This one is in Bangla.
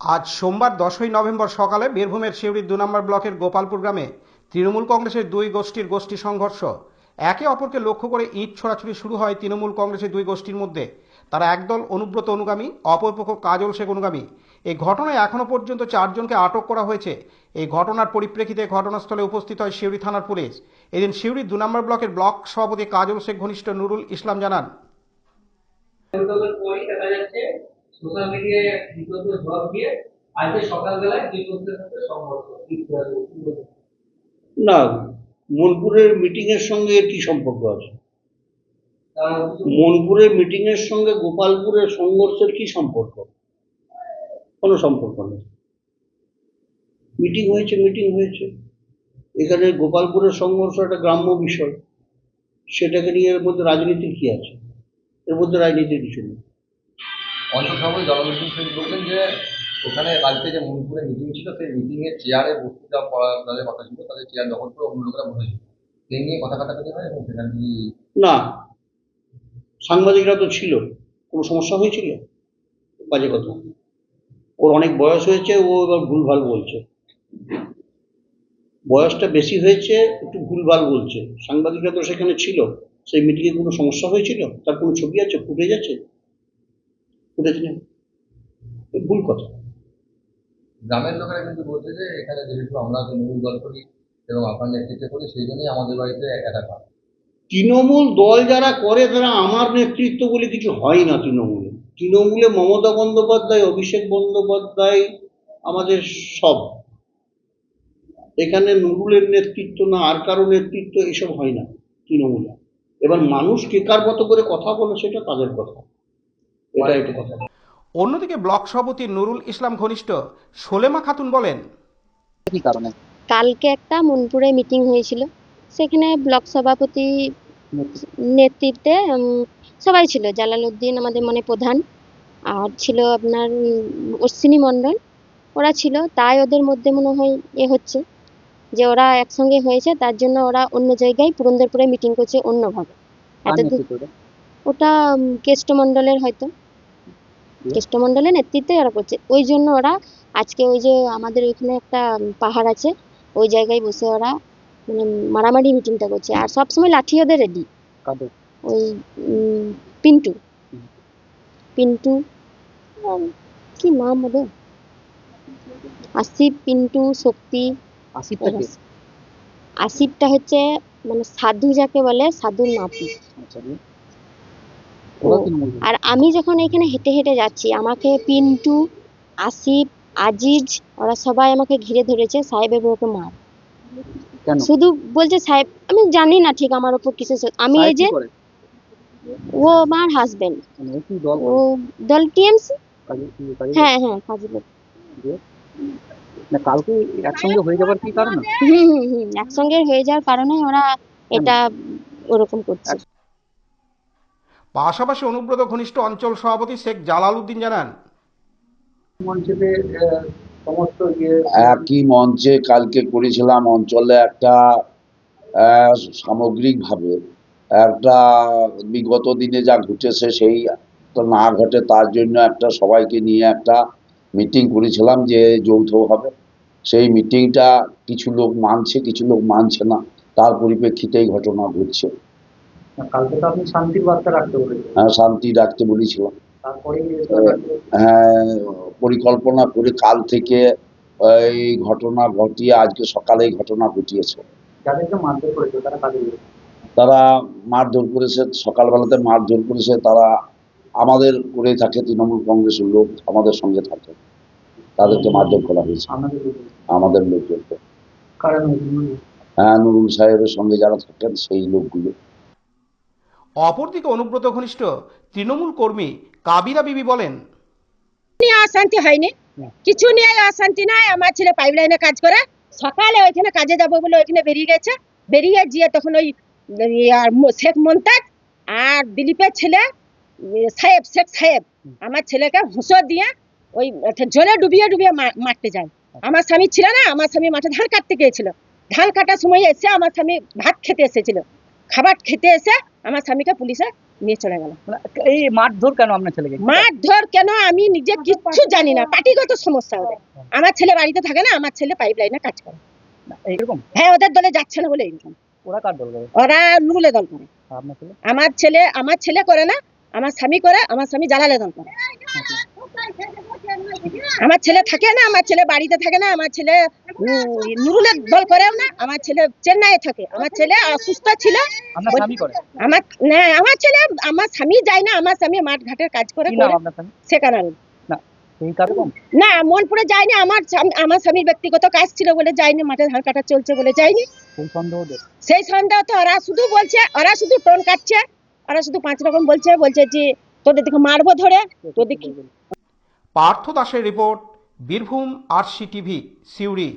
আজ সোমবার দশই নভেম্বর সকালে বীরভূমের শিউড়ির দু নম্বর ব্লকের গোপালপুর গ্রামে তৃণমূল কংগ্রেসের দুই গোষ্ঠীর গোষ্ঠী সংঘর্ষ। একে অপরকে লক্ষ্য করে ইট ছোড়াছুড়ি শুরু হয় তৃণমূল কংগ্রেসের দুই গোষ্ঠীর মধ্যে। তারা একদল অনুব্রত অনুগামী, অপরপক্ষ কাজল শেখ অনুগামী। এই ঘটনায় এখনও পর্যন্ত চারজনকে আটক করা হয়েছে। এই ঘটনার পরিপ্রেক্ষিতে ঘটনাস্থলে উপস্থিত হয় শিউড়ি থানার পুলিশ। এদিন শিউড়ির দু নম্বর ব্লকের ব্লক সভাপতি কাজল শেখ ঘনিষ্ঠ নুরুল ইসলাম জানান। সোশ্যাল মিডিয়ায় বিতর্ক জবাব দিয়ে আজকে সকালবেলায় দুই পক্ষের মধ্যে সংঘর্ষ না মনপুরের মিটিং এর সঙ্গে কি সম্পর্ক আছে? মনপুরের মিটিং এর সঙ্গে গোপালপুরের সংঘর্ষের কি সম্পর্ক? কোনো সম্পর্ক নেই। মিটিং হয়েছে মিটিং হয়েছে। এখানে গোপালপুরের সংঘর্ষ একটা গ্রাম্য বিষয়। সেটাকে নিয়ে এর মধ্যে রাজনীতির কি আছে? এর মধ্যে রাজনীতির কিছু নেই। অঞ্চল সভাপতি সেন বলছেন যে ওখানে কালকে যে মণিপুরে মিটিং ছিল, সেই মিটিং এর চেয়ারে পড়া তাদের কথা ছিল, তাদের চেয়ার দখল করে অন্য লোকেরা বসেছিল। সেই নিয়ে কথা কাটাকাটি হয় এবং সেখানে না, সাংবাদিকরা তো ছিল, কোনো সমস্যা হয়েছিল? বাজে কথা। ওর অনেক বয়স হয়েছে, ও এবার ভুলভাল বলছে। বয়সটা বেশি হয়েছে, একটু ভুলভাল বলছে। সাংবাদিকরা তো সেখানে ছিল, সেই মিটিংয়ে কোনো সমস্যা হয়েছিল? তার কোনো ছবি আছে, ফুটেজ আছে? ফুটেজ নেই। ভুল কথা। গ্রামের লোকেরা কিন্তু বলছে যে এখানে যেহেতু আমরা তৃণমূল দল করি এবং আপনার নেতৃত্বে করি সেই জন্যই আমাদের বাড়িতে অ্যাটাক হয়। তৃণমূল দল যারা করে তারা আমার নেতৃত্ব বলে কিছু হয় না তৃণমূলে। তৃণমূলে মমতা বন্দ্যোপাধ্যায় অভিষেক বন্দ্যোপাধ্যায় আমাদের সব। এখানে নুরুলের নেতৃত্ব না আর কারও নেতৃত্ব এসব হয় না তৃণমূলে। এবার মানুষ কে কার মতো করে কথা বলে সেটা তাদের কথা। অন্যদিকে ব্লক সভাপতি নুরুল ইসলাম ঘনিষ্ঠ সোলেমা খাতুন বলেন কি কারণে? কালকে একটা মনপুরে মিটিং হয়েছিল। সেখানে ব্লক সভাপতি নেতৃত্বে সবাই ছিল। জালালউদ্দিন আমাদের মানে প্রধান আর ছিল আপনার অশ্বিনী মণ্ডল। ওরা ছিল। তাই ওদের মধ্যে মনে হয় এ হচ্ছে যে ওরা একসঙ্গে হয়েছে। তার জন্য ওরা অন্য জায়গায় পুরন্দরপুরে মিটিং করছে অন্যভাবে। এতদিন ওটা উম, কেষ্টমণ্ডলের হয়তো। কেষ্টমণ্ডলের নেতৃত্বে ওরা করছে। ওই জন্য ওরা আজকে ওই যে আমাদের ওইখানে একটা পাহাড় আছে ওই জায়গায় বসে ওরা মানে মারামারি মিটিংটা করছে। আর সব সময় লাঠি ওদের রেডি ওই পিন্টু। পিন্টু কি নাম ওদের? আসিফ পিন্টু শক্তি। আসিফটা আসিফটা হচ্ছে মানে সাধু যাকে বলে সাধুর নাতি আচ্ছা দিয়ে? ওরা ও, তৃণমূল আর আমি যখন এখানে হেঁটে হেঁটে যাচ্ছি আমাকে পিন্টু আসিফ আজিজ ওরা সবাই আমাকে ঘিরে ধরেছে সাহেবের বউকে মার। শুধু বলছে সাহেব আমি জানি না ঠিক আমার উপর সত্য- আমি এই যে ও আমার হাজবেন্ড মানে ও দল? টিএমসি? হ্যাঁ হ্যাঁ কাজী লোক না কালকে একসঙ্গে হয়ে যাবার কি কারণ? হুম হুম হুম একসঙ্গে হয়ে যাওয়ার কারণে ওরা এটা ওরকম করছে। পাশাপাশি অনুব্রত ঘনিষ্ঠ অঞ্চল সভাপতি শেখ জালাল উদ্দিন জানান। একই মঞ্চে কালকে করেছিলাম অঞ্চলে একটা আহ, সামগ্রিকভাবে একটা বিগত দিনে যা ঘটেছে সেই তো না ঘটে তার জন্য একটা সবাইকে নিয়ে একটা মিটিং করেছিলাম যে যৌথভাবে। সেই মিটিংটা কিছু লোক মানছে কিছু লোক মানছে না। তার পরিপ্রেক্ষিতেই ঘটনা ঘটছে। কালকে তো আপনি শান্তির বার্তা রাখতে বলেছেন হ্যাঁ শান্তি রাখতে বলেছিলাম। হ্যাঁ, পরিকল্পনা করে কাল থেকে এই ঘটনা ঘটিয়ে আজকে সকালে এই ঘটনা ঘটিয়েছে। তারা মারধর করেছে সকালবেলাতে মারধর করেছে তারা আমাদের করে থাকে তৃণমূল কংগ্রেসের লোক আমাদের সঙ্গে থাকে। তাদেরকে মারধর করা হয়েছে। আমাদের আমাদের হ্যাঁ নুরুল সাহেবের সঙ্গে যারা থাকেন সেই লোকগুলো। অপরদিকে অনুব্রত ঘনিষ্ঠ তৃণমূল কর্মী কাবিরা বিবি বলেন অশান্তি হয়নি। কিছু নিয়ে অশান্তি নাই। আমার ছেলে পাইপ লাইনে কাজ করে। সকালে ওইখানে কাজে যাব বলে ওইখানে বেরিয়ে গেছে। বেরিয়ে গিয়ে তখন ওই শেখ মন্তাজ আর দিলীপের ছেলে সাহেব শেখ সাহেব আমার ছেলেকে হুঁসো দিয়ে ওই জলে ডুবিয়ে ডুবিয়ে মারতে যায়। আমার স্বামী ছিল না আমার স্বামী মাঠে ধান কাটতে গিয়েছিল। ধান কাটার সময় এসে আমার স্বামী ভাত খেতে এসেছিল। খাবার খেতে এসে আমার স্বামীকে পুলিশে নিয়ে চলে গেল। মানে এই মারধর কেন আপনার ছেলেকে? মারধর কেন? আমি নিজে কিচ্ছু জানি না। পার্টিগত সমস্যা ওদের। আমার ছেলে বাড়িতে থাকে না আমার ছেলে পাইপ লাইনে কাজ করে। এইরকম? হ্যাঁ ওদের দলে যাচ্ছে না বলে এরকম ওরা কার দল করে? ওরা নুরুলে দল করে। আমার ছেলে আমার ছেলে করে না আমার স্বামী করে আমার স্বামী জালালে দল করে। আমার ছেলে থাকে না আমার ছেলে বাড়িতে থাকে না আমার ছেলে নুরুলের দল করেও না আমার ছেলে চেন্নাইয়ে থাকে। আমার ছেলে অসুস্থ ছিল। আমার না আমার ছেলে আমার স্বামী যায় না আমার স্বামী মাঠ ঘাটের কাজ করে সেখানে না মনপুরে যায়নি আমার আমার স্বামীর ব্যক্তিগত কাজ ছিল বলে যায়নি মাঠে ধান কাটা চলছে বলে যায়নি। সেই সন্দেহ তো ওরা শুধু বলছে ওরা শুধু টোন কাটছে ওরা শুধু পাঁচ রকম বলছে বলছে যে তোদের দিকে মারবো ধরে তোদের পার্থ দাসের report Birbhum RC TV Suri.